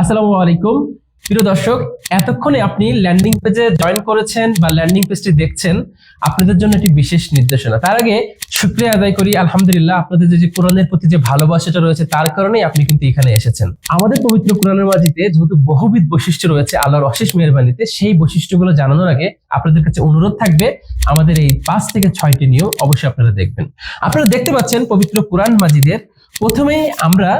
আসসালামু আলাইকুম। প্রিয় দর্শক, এতক্ষণে আপনি ল্যান্ডিং পেজে জয়েন করেছেন বা ল্যান্ডিং পেজটি দেখছেন, আপনাদের জন্য একটি বিশেষ নির্দেশনা। তার আগে শুক্রিয়া আদায় করি, আলহামদুলিল্লাহ আপনাদের যে কোরআনের প্রতি যে ভালোবাসাটা রয়েছে, তার কারণেই আপনি কিন্তু এখানে এসেছেন। আমাদের পবিত্র কোরআনের মাঝিতে যেহেতু বহুবিধ বৈশিষ্ট্য রয়েছে আল্লাহর অশেষ মেহরবানিতে, সেই বৈশিষ্ট্যগুলো জানানোর আগে আপনাদের কাছে অনুরোধ থাকবে, আমাদের এই পাঁচ থেকে ছয়টি নিয়ম অবশ্যই আপনারা দেখবেন। আপনারা দেখতে পাচ্ছেন পবিত্র কোরআন মাজিদের, প্রথমেই আমরা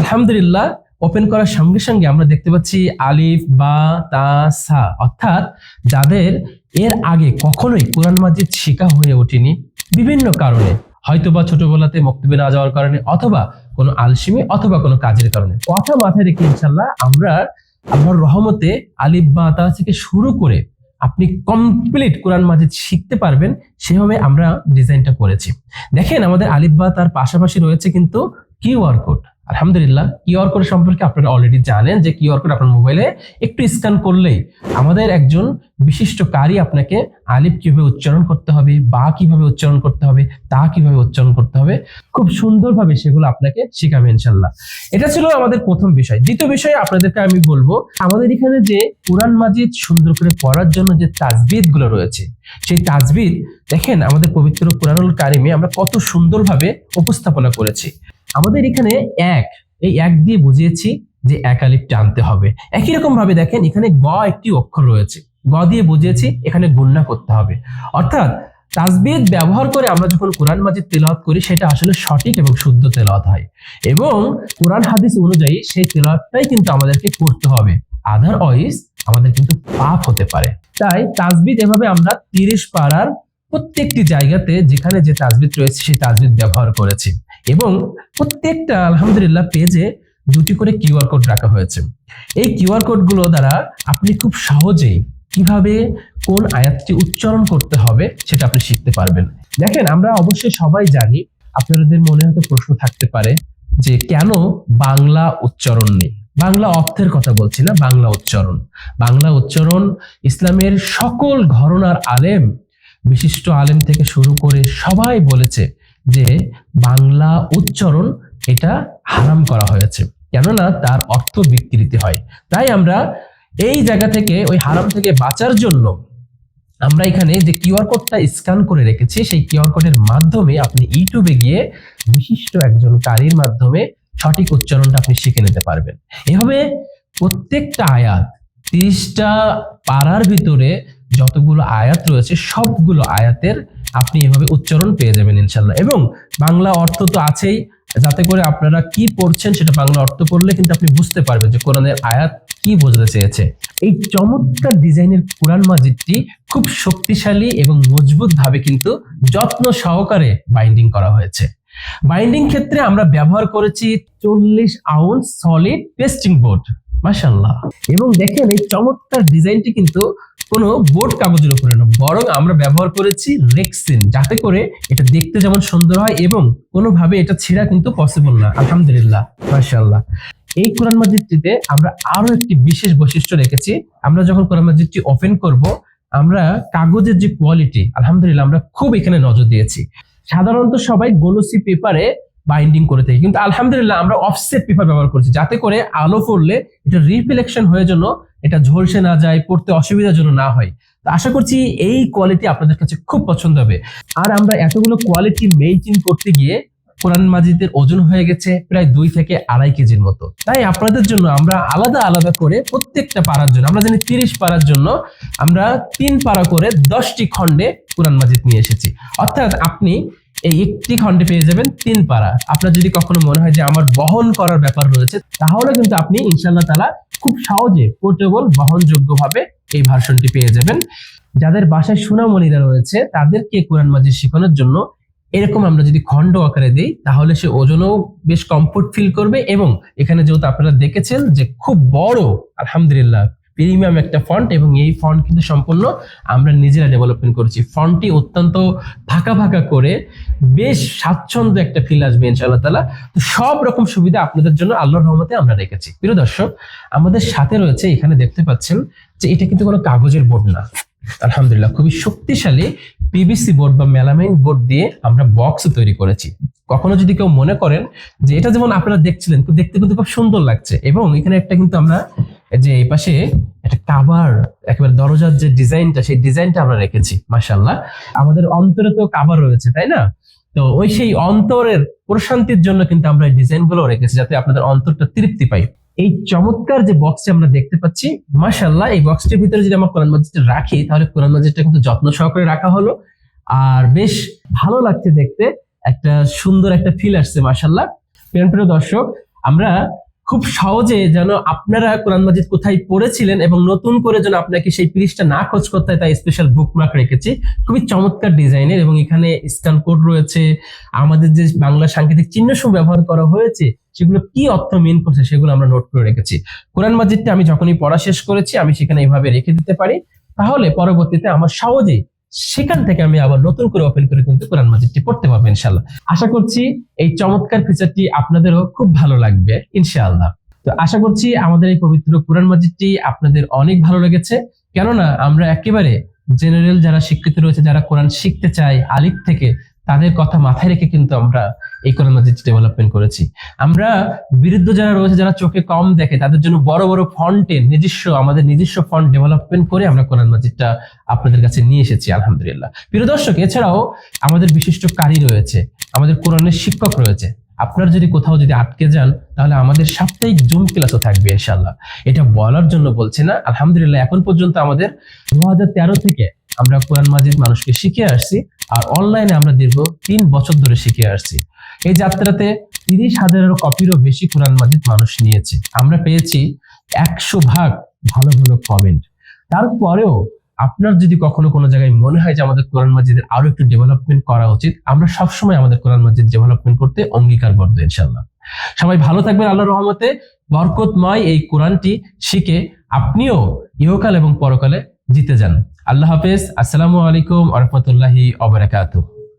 আলহামদুলিল্লাহ ওপেন করার সঙ্গে সঙ্গে আমরা দেখতে পাচ্ছি আলিফ, বা, তা, সা অর্থাৎ যাদের এর আগে কখনোই কোরআন মাজিদ শেখা হয়ে ওঠেনি বিভিন্ন কারণে। হয়তোবা ছোটবেলাতে মক্তবে না যাওয়ার কারণে অথবা কোনো আলসিমি অথবা কোনো কাজের কারণে। কথা মাথায় রেখে ইনশাল্লাহ আমরা আল্লাহর রহমতে আলিফ, বা, তা থেকে শুরু করে আপনি কমপ্লিট কোরআন মাজিদ শিখতে পারবেন। সেভাবে আমরা ডিজাইনটা করেছি। দেখেন আমাদের আলিফ, বা, তার পাশাপাশি রয়েছে কিন্তু কিউআর কোড। আলহামদুলিল্লাহ কিউআর কোড সম্পর্কে আপনারা অলরেডি জানেন যে কিউআর কোড আপনার মোবাইলে একটু স্ক্যান করলেই আমাদের একজন বিশিষ্ট কারি আপনাকে আলিফ কীভাবে উচ্চারণ করতে হবে, বা কীভাবে উচ্চারণ করতে হবে, তা কীভাবে উচ্চারণ করতে হবে, খুব সুন্দরভাবে সেগুলো আপনাকে শেখাবে ইনশাল্লাহ এটা ছিল আমাদের প্রথম বিষয়। দ্বিতীয় বিষয়ে আপনাদেরকে আমি বলব, আমাদের এখানে যে কোরআন মাজিদ সুন্দর করে পড়ার জন্য যে তাজবিদগুলো রয়েছে, সেই তাজবিদ দেখেন আমাদের পবিত্র কোরআনুল কারিমে আমরা কত সুন্দরভাবে উপস্থাপনা করেছি। আমাদের এখানে এক, এই এক দিয়ে বুঝিয়েছি যে এক আলিফ টানতে হবে। একই রকম ভাবে দেখেন, এখানে গ একটি অক্ষর রয়েছে। গ দিয়ে বুঝিয়েছি, এখানে গুণনা করতে হবে। অর্থাৎ তাজবিদ ব্যবহার করে আমরা যখন কোরআন মাজিদ তেলাওয়াত করি, সেটা আসলে সঠিক এবং শুদ্ধ তেলাওয়াত হয়। এবং কোরআন হাদিস অনুযায়ী সেই তেলাওয়াতটাই কিন্তু আমাদেরকে করতে হবে। অয়েস আমাদের কিন্তু পাপ হতে পারে। তাই তাজবিদ এভাবে আমরা তিরিশ পাড়ার প্রত্যেকটি জায়গাতে যেখানে যে তাজবিদ রয়েছে, সেই তাজবিদ ব্যবহার করেছি। এবং প্রত্যেকটা, আলহামদুলিল্লাহ, পেজে দুটি করে কিউআর কোড রাখা হয়েছে। এই কিউআর কোডগুলো দ্বারা আপনি খুব সহজেই কীভাবে কোন আয়াতটি উচ্চারণ করতে হবে, সেটা আপনি শিখতে পারবেন। দেখেন, আমরা অবশ্যই সবাই জানি, আপনাদের মনে হয়তো প্রশ্ন থাকতে পারে যে কেন বাংলা উচ্চারণ নেই? বাংলা অর্থের কথা বলছি না, বাংলা উচ্চারণ। বাংলা উচ্চারণ ইসলামের সকল ঘরনার আলেম বিশিষ্ট আলেম থেকে শুরু করে সবাই বলেছে যে বাংলা উচ্চারণ এটা হারাম করা হয়েছে। কেননা তার অর্থ বিকৃতি হয়। তাই আমরা এই জায়গা থেকে, ওই হারাম থেকে বাঁচার জন্য আমরা এখানে যে কিউআর কোডটা স্ক্যান করে রেখেছি, সেই কিউআর কোডের মাধ্যমে আপনি ইউটিউবে গিয়ে বিশিষ্ট একজন কারির মাধ্যমে সঠিক উচ্চারণটা আপনি শিখে নিতে পারবেন। এভাবে প্রত্যেকটা আয়াত তিরিশটা পাড়ার ভিতরে যতগুলো আয়াত রয়েছে, সবগুলো আয়াতের আপনি এভাবে উচ্চারণ পেয়ে যাবেন ইনশাল্লাহ। এবং বাংলা অর্থ তো আছেই, যাতে করে আপনারা কি পড়ছেন সেটা বাংলা অর্থ পড়লে কিন্তু আপনি বুঝতে পারবেন যে কোরআনের আয়াত কি বোঝাতে চেয়েছে। এই চমৎকার ডিজাইনের কোরআন মাজিদটি খুব শক্তিশালী এবং মজবুত ভাবে কিন্তু যত্ন সহকারে বাইন্ডিং করা হয়েছে। বাইন্ডিং ক্ষেত্রে আমরা ব্যবহার করেছি চল্লিশ আউন্স সলিড পেস্টিং বোর্ড। মাশাল্লাহ এবং দেখেন এই চমৎকার ডিজাইনটি কিন্তু কোনো বোর্ড কাগজের উপরে না, বরং আমরা ব্যবহার করেছি রেক্সিন, যাতে করে এটা দেখতে যেমন সুন্দর হয় এবং কোনোভাবে এটা ছেঁড়া কিন্তু পসিবল না। আলহামদুলিল্লাহ মাশাল্লাহ এই কোরআন মাজিদটিতে আমরা আরও একটি বিশেষ বৈশিষ্ট্য রেখেছি। আমরা যখন কোরআন মাজিদটি ওপেন করব, আমরা কাগজের যে কোয়ালিটি আলহামদুলিল্লাহ আমরা খুব এখানে নজর দিয়েছি। সাধারণত সবাই গোলসি পেপারে বাইন্ডিং করে থাকি। কিন্তু আলহামদুলিল্লাহ আমরা অফসেট পেপার ব্যবহার করছি। যাতে করে আলো পড়লে এটা রিফ্লেকশন হয়ে জন্য এটা ঝলসে না যায়, পড়তে অসুবিধার জন্য না হয়। তো আশা করছি এই কোয়ালিটি আপনাদের কাছে খুব পছন্দ হবে। আর আমরা এতগুলো কোয়ালিটি মেইনটেইন করতে গিয়ে কোরআন মাজিদের ওজন হয়ে গেছে প্রায় দুই থেকে আড়াই কেজির মতো। তাই আপনাদের জন্য আমরা আলাদা আলাদা করে প্রত্যেকটা পাড়ার জন্য, আমরা জানি তিরিশ পাড়ার জন্য আমরা তিন পাড়া করে দশটি খণ্ডে কোরআন মাজিদ নিয়ে এসেছি। অর্থাৎ আপনি এই একটি খণ্ডে পেয়ে যাবেন তিন পাড়া আপনার যদি কখনো মনে হয় যে আমার বহন করার ব্যাপার রয়েছে, তাহলে কিন্তু আপনি ইনশাল্লাহ তালা খুব সহজে পোর্টেবল বহনযোগ্য ভাবে এই ভার্সনটি পেয়ে যাবেন। যাদের বাসায় সোনামণিরা রয়েছে, তাদেরকে কোরআন মাজিদ শেখানোর জন্য এরকম আমরা যদি খণ্ড আকারে দিই, তাহলে সে ওজনও বেশ কমফোর্ট ফিল করবে এবং এখানে যেহেতু আপনারা দেখেছেন যে খুব বড়, আলহামদুলিল্লাহ প্রিমিয়াম একটা ফন্ট এবং এই ফন্ট কিন্তু সম্পূর্ণ আমরা নিজেরা ডেভেলপমেন্ট করেছি। ফন্টটি অত্যন্ত ফাঁকা ফাঁকা করে বেশ স্বাচ্ছন্দ্য একটা ফিল আসবে ইনশাআল্লাহ তালা তো সব রকম সুবিধা আপনাদের জন্য আল্লাহর রহমতে আমরা রেখেছি। প্রিয় দর্শক, আমাদের সাথে রয়েছে এখানে দেখতে পাচ্ছেন যে এটা কিন্তু কোনো কাগজের বোর্ড না। আলহামদুলিল্লাহ, খুবই শক্তিশালী পিভিসি বোর্ড বা মেলামাইন বোর্ড দিয়ে আমরা বক্স তৈরি করেছি। কখনো যদি কেউ মনে করেন যে এটা যেমন আপনারা দেখছিলেন দেখতে কিন্তু খুব সুন্দর লাগছে। এবং এখানে একটা কিন্তু আমরা যে এই পাশে একটা কাভার একেবারে দরজার যে ডিজাইনটা সেই ডিজাইনটা আমরা রেখেছি মাশাল্লাহ আমাদের অন্তরে তো কাবার রয়েছে, তাই না? তো ওই সেই অন্তরের প্রশান্তির জন্য কিন্তু আমরা এই ডিজাইনগুলো রেখেছি, যাতে আপনাদের অন্তরটা তৃপ্তি পাই। এই চমৎকার যে বক্সটি আমরা দেখতে পাচ্ছি মাশাল্লাহ এই বক্সটির ভিতরে যদি আমরা কোরআন মসজিদটা রাখি, তাহলে কোরআন মসজিদটা কিন্তু যত্ন সহকারে রাখা হলো। আর বেশ ভালো লাগছে দেখতে, একটা সুন্দর একটা ফিল আসছে মাশাল্লাহ প্রিয় প্রিয় দর্শক, আমরা খুব সহজে যেন আপনারা কোরআন মাজিদ কোথায় পড়েছিলেন এবং নতুন করে যেন আপনাকে সেই পৃষ্ঠা না খোঁজ করতে হয়, তাই স্পেশাল বুকমার্ক রেখেছি। খুবই চমৎকার ডিজাইনের এবং এখানে স্ক্যান কোড রয়েছে। আমাদের যে বাংলা সাংকেতিক চিহ্ন সব ব্যবহার করা হয়েছে, সেগুলো কি অর্থ মেন করছে সেগুলো আমরা নোট করে রেখেছি। কোরআন মাজিদটা আমি যখনই পড়া শেষ করেছি, আমি সেখানে এইভাবে রেখে দিতে পারি। তাহলে পরবর্তীতে আমার সহজেই সেখান থেকে আমি আবার নতুন করে ওপেন করে কিন্তু কোরআন মাজিদটি পড়তে পারব ইনশাল্লাহ আশা করছি এই চমৎকার ফিচারটি আপনাদেরও খুব ভালো লাগবে ইনশাআল্লাহ। তো আশা করছি আমাদের এই পবিত্র কোরআন মাজিদটি আপনাদের অনেক ভালো লেগেছে। কেননা আমরা একেবারে জেনারেল যারা শিক্ষিত রয়েছে, যারা কোরআন শিখতে চায় আলিফ থেকে তাদের কথা মাথায় রেখে কিন্তু আমরা এই কোরআন মাজিদ ডেভেলপমেন্ট করেছি। আমরা বিরুদ্ধ যারা রয়েছে, যারা চোখে কম দেখে, তাদের জন্য বড় বড় ফন্টে নিজস্ব, আমাদের নিজস্ব ফন্ট ডেভেলপমেন্ট করে আমরা কোরআন মাজিদটা আপনাদের কাছে নিয়ে এসেছি, আলহামদুলিল্লাহ। প্রিয় দর্শক, এছাড়াও আমাদের বিশিষ্ট কারি রয়েছে, আমাদের কোরআনের শিক্ষক রয়েছে। আপনার যদি কোথাও যদি আটকে যান, তাহলে আমাদের সাপ্তাহিক জুম ক্লাসও থাকবে ইনশাল্লাহ এটা বলার জন্য বলছি না, আলহামদুলিল্লাহ, এখন পর্যন্ত আমাদের দু হাজার তেরো থেকে আমরা কোরআন মাজিদ মানুষকে শিখে আসছি আর অনলাইনে আমরা দীর্ঘ তিন বছর ধরে শিখে আসছি। এই যাত্রাতে তিরিশ হাজারেরও কপিরও বেশি কোরআন মাজিদ মানুষ নিয়েছে। আমরা পেয়েছি একশো ভাগ ভালো ভালো কমেন্ট তারপরেও আপনার যদি কখনো কোনো জায়গায় মনে হয় যে আমাদের কোরআন মাজিদের আরও একটু ডেভেলপমেন্ট করা উচিত, আমরা সবসময় আমাদের কোরআন মাজিদ ডেভেলপমেন্ট করতে অঙ্গীকারবদ্ধ ইনশাল্লাহ সবাই ভালো থাকবেন আল্লাহ রহমতে। বরকতময় এই কোরআনটি শিখে আপনিও ইহকাল এবং পরকালে জিতে যান। আল্লাহ হাফেজ আসসালামু আলাইকুম আরহামতুল্লাহি রহমতুল্লাহি অবরাকাতুহ